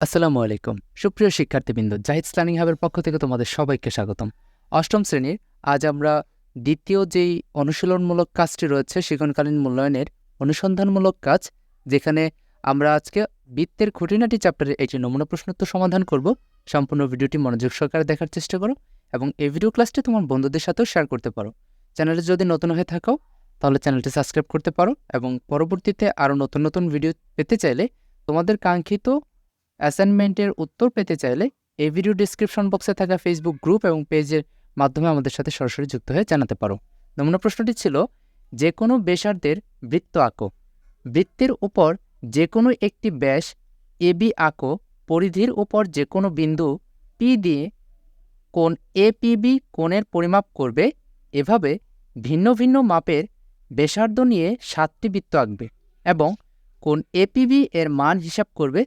আসসালামু আলাইকুম। সুপ্রিয় শিক্ষার্থীবৃন্দ জাহিদ স্লানিং হাবের পক্ষ থেকে তোমাদের সবাইকে স্বাগতম। অষ্টম শ্রেণির আজ আমরা দ্বিতীয় যেই অনুশীলনমূলক কাজটি রয়েছে শিক্ষণকালীন মূল্যায়নের অনুসন্ধানমূলক কাজ, যেখানে আমরা আজকে বৃত্তের খুঁটিনাটি চ্যাপ্টারে এটি নমুনা প্রশ্নোত্তর সমাধান করব। সম্পূর্ণ ভিডিওটি মনোযোগ সহকারে দেখার চেষ্টা করো এবং এই ভিডিও ক্লাসটি তোমার বন্ধুদের সাথেও শেয়ার করতে পারো। চ্যানেলে যদি নতুন হয়ে থাকো, তাহলে চ্যানেলটি সাবস্ক্রাইব করতে পারো এবং পরবর্তীতে আরও নতুন নতুন ভিডিও পেতে চাইলে তোমাদের কাঙ্ক্ষিত অ্যাসাইনমেন্টের উত্তর পেতে চাইলে এই ভিডিও ডিসক্রিপশন বক্সে থাকা ফেসবুক গ্রুপ এবং পেজের মাধ্যমে আমাদের সাথে সরাসরি যুক্ত হয়ে জানাতে পারো। নমুনা প্রশ্নটি ছিল যে কোনো বেসার্ধের বৃত্ত আঁকো। বৃত্তের উপর যে কোনো একটি ব্যাস এবি আঁকো, পরিধির উপর যে কোনো বিন্দু পি দিয়ে কোণ এপিবি কোণের পরিমাপ করবে। এভাবে ভিন্ন ভিন্ন মাপের ব্যাসার্ধ নিয়ে সাতটি বৃত্ত আঁকবে এবং কোণ এপিবি এর মান হিসাব করবে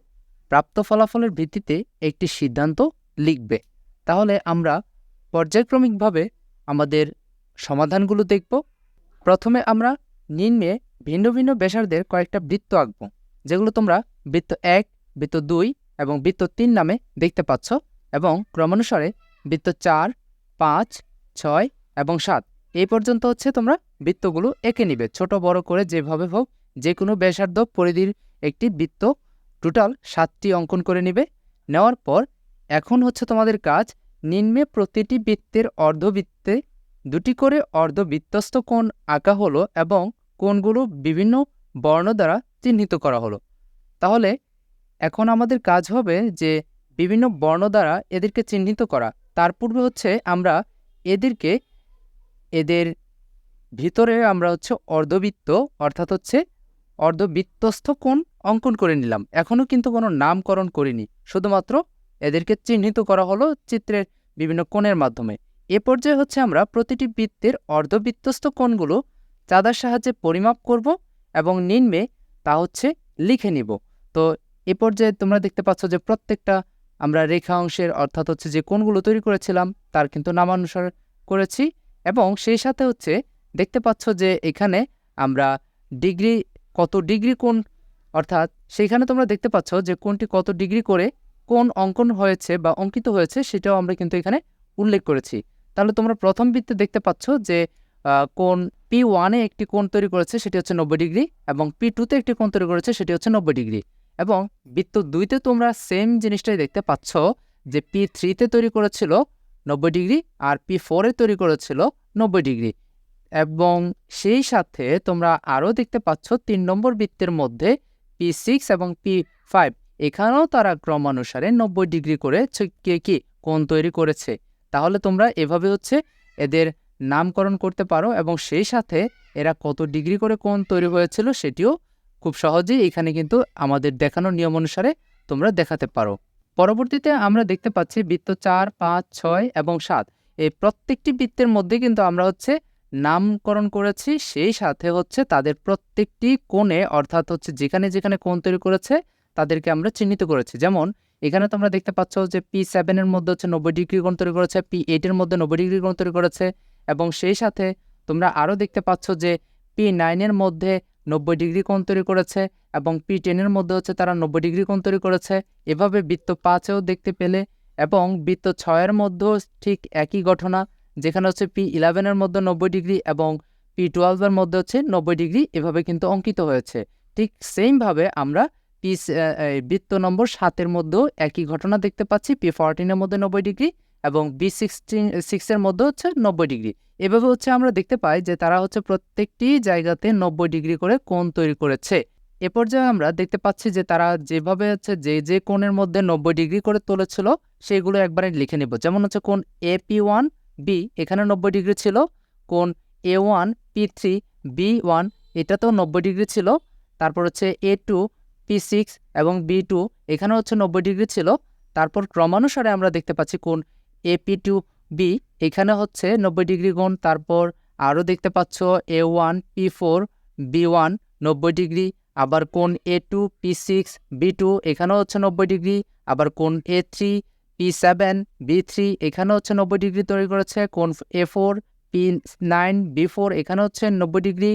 প্রাপ্ত ফলাফলের ভিত্তিতে একটি সিদ্ধান্ত লিখবে। তাহলে আমরা পর্যায়ক্রমিকভাবে আমাদের সমাধানগুলো দেখব। প্রথমে আমরা নিম্নে ভিন্ন ভিন্ন ব্যাসার্ধের কয়েকটা বৃত্ত আঁকব, যেগুলো তোমরা বৃত্ত এক, বৃত্ত দুই এবং বৃত্ত তিন নামে দেখতে পাচ্ছ এবং ক্রমানুসারে বৃত্ত চার, পাঁচ, ছয় এবং সাত। এই পর্যন্ত হচ্ছে তোমরা বৃত্তগুলো এঁকে নিবে। ছোট, বড় করে যেভাবে হোক যে কোনো ব্যাসার্ধ পরিধির একটি বৃত্ত টোটাল সাতটি অঙ্কন করে নেবে। নেওয়ার পর এখন হচ্ছে তোমাদের কাজ নিম্নে প্রতিটি বৃত্তের অর্ধবৃত্তে দুটি করে অর্ধবৃত্তস্থ কোণ আঁকা হলো এবং কোণগুলো বিভিন্ন বর্ণ দ্বারা চিহ্নিত করা হলো। তাহলে এখন আমাদের কাজ হবে যে বিভিন্ন বর্ণ দ্বারা এদেরকে চিহ্নিত করা। তার পূর্বে হচ্ছে আমরা এদেরকে, এদের ভিতরে আমরা হচ্ছে অর্ধবৃত্ত অর্থাৎ হচ্ছে অর্ধবৃত্তস্থ কোণ অঙ্কন করে নিলাম। এখনও কিন্তু কোনো নামকরণ করিনি। শুধুমাত্র এদেরকে চিহ্নিত করা হলো চিত্রের বিভিন্ন কোণের মাধ্যমে। এ পর্যায়ে হচ্ছে আমরা প্রতিটি বৃত্তের অর্ধবৃত্তস্থ কোণগুলো চাঁদার সাহায্যে পরিমাপ করব এবং নিম্নে তা হচ্ছে লিখে নিব। তো এ পর্যায়ে তোমরা দেখতে পাচ্ছ যে প্রত্যেকটা আমরা রেখা অংশের অর্থাৎ হচ্ছে যে কোণগুলো তৈরি করেছিলাম, তার কিন্তু নামানুসার করেছি এবং সেই সাথে হচ্ছে দেখতে পাচ্ছ যে এখানে আমরা ডিগ্রি, কত ডিগ্রি কোণ অর্থাৎ সেইখানে তোমরা দেখতে পাচ্ছ যে কোনটি কত ডিগ্রি করে কোন অঙ্কন হয়েছে বা অঙ্কিত হয়েছে সেটাও আমরা কিন্তু এখানে উল্লেখ করেছি। তাহলে তোমরা প্রথম বৃত্তে দেখতে পাচ্ছ যে কোন পি ওয়ানে একটি কোণ তৈরি করেছে সেটি হচ্ছে নব্বই ডিগ্রি এবং পি টুতে একটি কোণ তৈরি করেছে সেটি হচ্ছে নব্বই ডিগ্রি এবং বৃত্ত দুইতে তোমরা সেম জিনিসটাই দেখতে পাচ্ছ যে পি থ্রিতে তৈরি করেছিল নব্বই ডিগ্রি আর পি ফোরে তৈরি করেছিল নব্বই ডিগ্রি এবং সেই সাথে তোমরা আরও দেখতে পাচ্ছ তিন নম্বর বৃত্তের মধ্যে পি সিক্স এবং পি ফাইভ। এখানেও তারা ক্রমানুসারে নব্বই ডিগ্রি করে কে কি কোণ তৈরি করেছে। তাহলে তোমরা এভাবে হচ্ছে এদের নামকরণ করতে পারো এবং সেই সাথে এরা কত ডিগ্রি করে কোণ তৈরি হয়েছিল সেটিও খুব সহজেই এখানে কিন্তু আমাদের দেখানোর নিয়ম অনুসারে তোমরা দেখাতে পারো। পরবর্তীতে আমরা দেখতে পাচ্ছি বৃত্ত চার, পাঁচ, ছয় এবং সাত। এই প্রত্যেকটি বৃত্তের মধ্যে কিন্তু আমরা হচ্ছে নামকরণ করেছি, সেই সাথে হচ্ছে তাদের প্রত্যেকটি কোণে, অর্থাৎ হচ্ছে যেখানে যেখানে কোণ তৈরি করেছে, তাদেরকে আমরা চিহ্নিত করেছি। যেমন, এখানে তোমরা দেখতে পাচ্ছ যে পি সেভেনের মধ্যে হচ্ছে নব্বই ডিগ্রি কোণ তৈরি করেছে পি এইটের মধ্যে নব্বই ডিগ্রি কোণ তৈরি করেছে, এবং সেই সাথে তোমরা আরও দেখতে পাচ্ছ যে পি নাইনের মধ্যে নব্বই ডিগ্রি কোণ তৈরি করেছে, এবং পি টেনের মধ্যে হচ্ছে তারা নব্বই ডিগ্রি কোণ তৈরি করেছে। এভাবে বৃত্ত পাঁচেও দেখতে পেলে, এবং বৃত্ত ছয়ের মধ্যেও ঠিক একই ঘটনা। যেখানে হচ্ছে পি ইলেভেনের মধ্যে নব্বই ডিগ্রি এবং পি টুয়েলভের মধ্যে হচ্ছে নব্বই ডিগ্রি এভাবে কিন্তু অঙ্কিত হয়েছে। ঠিক সেমভাবে আমরা পি বৃত্ত নম্বর সাতের মধ্যেও একই ঘটনা দেখতে পাচ্ছি। পি ফরটিনের মধ্যে নব্বই ডিগ্রি এবং বি সিক্সটিন সিক্সের মধ্যে হচ্ছে নব্বই ডিগ্রি। এভাবে হচ্ছে আমরা দেখতে পাই যে তারা হচ্ছে প্রত্যেকটি জায়গাতে নব্বই ডিগ্রি করে কোণ তৈরি করেছে। এ পর্যায়ে আমরা দেখতে পাচ্ছি যে তারা যেভাবে হচ্ছে যে যে কোণের মধ্যে নব্বই ডিগ্রি করে তুলেছিল, সেগুলো একবারে লিখে নেব। যেমন হচ্ছে কোণ এ পি ওয়ান বি এখানে নব্বই ডিগ্রি ছিল। কোন A one P three B one এটাতেও নব্বই ডিগ্রি ছিল। তারপর হচ্ছে এ টু পি সিক্স এবং বি টু এখানে হচ্ছে নব্বই ডিগ্রি ছিল। তারপর ক্রমানুসারে আমরা দেখতে পাচ্ছি কোন এ পি টু বি এখানে হচ্ছে নব্বই ডিগ্রি কোণ। তারপর আরও দেখতে পাচ্ছ A one P four B one নব্বই ডিগ্রি। আবার কোন A two P six B two এখানেও হচ্ছে নব্বই ডিগ্রি। আবার কোন A three P seven, B three এখানে হচ্ছে নব্বই ডিগ্রি তৈরি করেছে। কোন A four, P nine, B four এখানে হচ্ছে নব্বই ডিগ্রি।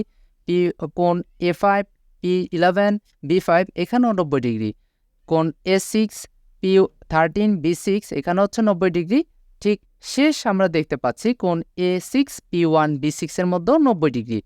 পি, কোন A five, P eleven, B five, এখানেও নব্বই ডিগ্রি। কোন A six, P thirteen, B six এখানে হচ্ছে নব্বই ডিগ্রি। ঠিক শেষ আমরা দেখতে পাচ্ছি কোন A six, P one, B সিক্সের মধ্যেও নব্বই ডিগ্রি।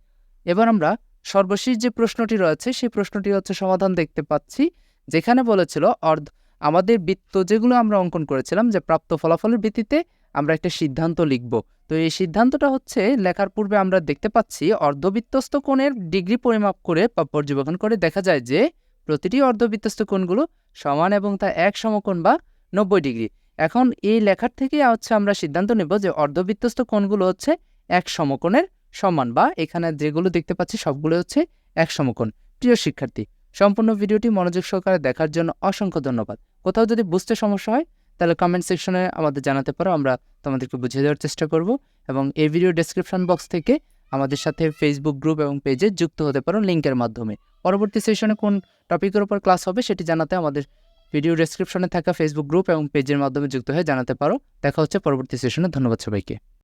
এবার আমরা সর্বশেষ যে প্রশ্নটি রয়েছে, সেই প্রশ্নটি হচ্ছে সমাধান দেখতে পাচ্ছি। যেখানে বলেছিল অর্ধ আমাদের বৃত্ত যেগুলো আমরা অঙ্কন করেছিলাম, যে প্রাপ্ত ফলাফলের ভিত্তিতে আমরা একটা সিদ্ধান্ত লিখব। তো এই সিদ্ধান্তটা হচ্ছে, লেখার পূর্বে আমরা দেখতে পাচ্ছি, অর্ধবৃত্তস্ত কোণের ডিগ্রি পরিমাপ করে বা পর্যবেক্ষণ করে দেখা যায় যে, প্রতিটি অর্ধবৃত্তস্ত কোণগুলো সমান এবং তা এক সমকোণ বা নব্বই ডিগ্রি। এখন এই লেখার থেকে হচ্ছে আমরা সিদ্ধান্ত নেব যে অর্ধবৃত্তস্ত কোণগুলো হচ্ছে এক সমকোণের সমান বা এখানে যেগুলো দেখতে পাচ্ছি সবগুলো হচ্ছে এক সমকোণ। প্রিয় শিক্ষার্থী, সম্পূর্ণ ভিডিওটি মনোযোগ সহকারে দেখার জন্য অসংখ্য ধন্যবাদ। কোথাও যদি বুঝতে সমস্যা হয়, তাহলে কমেন্ট সেকশনে আমাদের জানাতে পারো, আমরা তোমাদেরকে বুঝিয়ে দেওয়ার চেষ্টা করব। এবং এই ভিডিও ডেসক্রিপশন বক্স থেকে আমাদের সাথে ফেসবুক গ্রুপ এবং পেজে যুক্ত হতে পারো লিঙ্কের মাধ্যমে। পরবর্তী সেশনে কোন টপিকের উপর ক্লাস হবে সেটি জানাতে আমাদের ভিডিও ডেসক্রিপশনে থাকা ফেসবুক গ্রুপ এবং পেজের মাধ্যমে যুক্ত হয়ে জানাতে পারো। দেখা হচ্ছে পরবর্তী সেশনে ধন্যবাদ সবাইকে।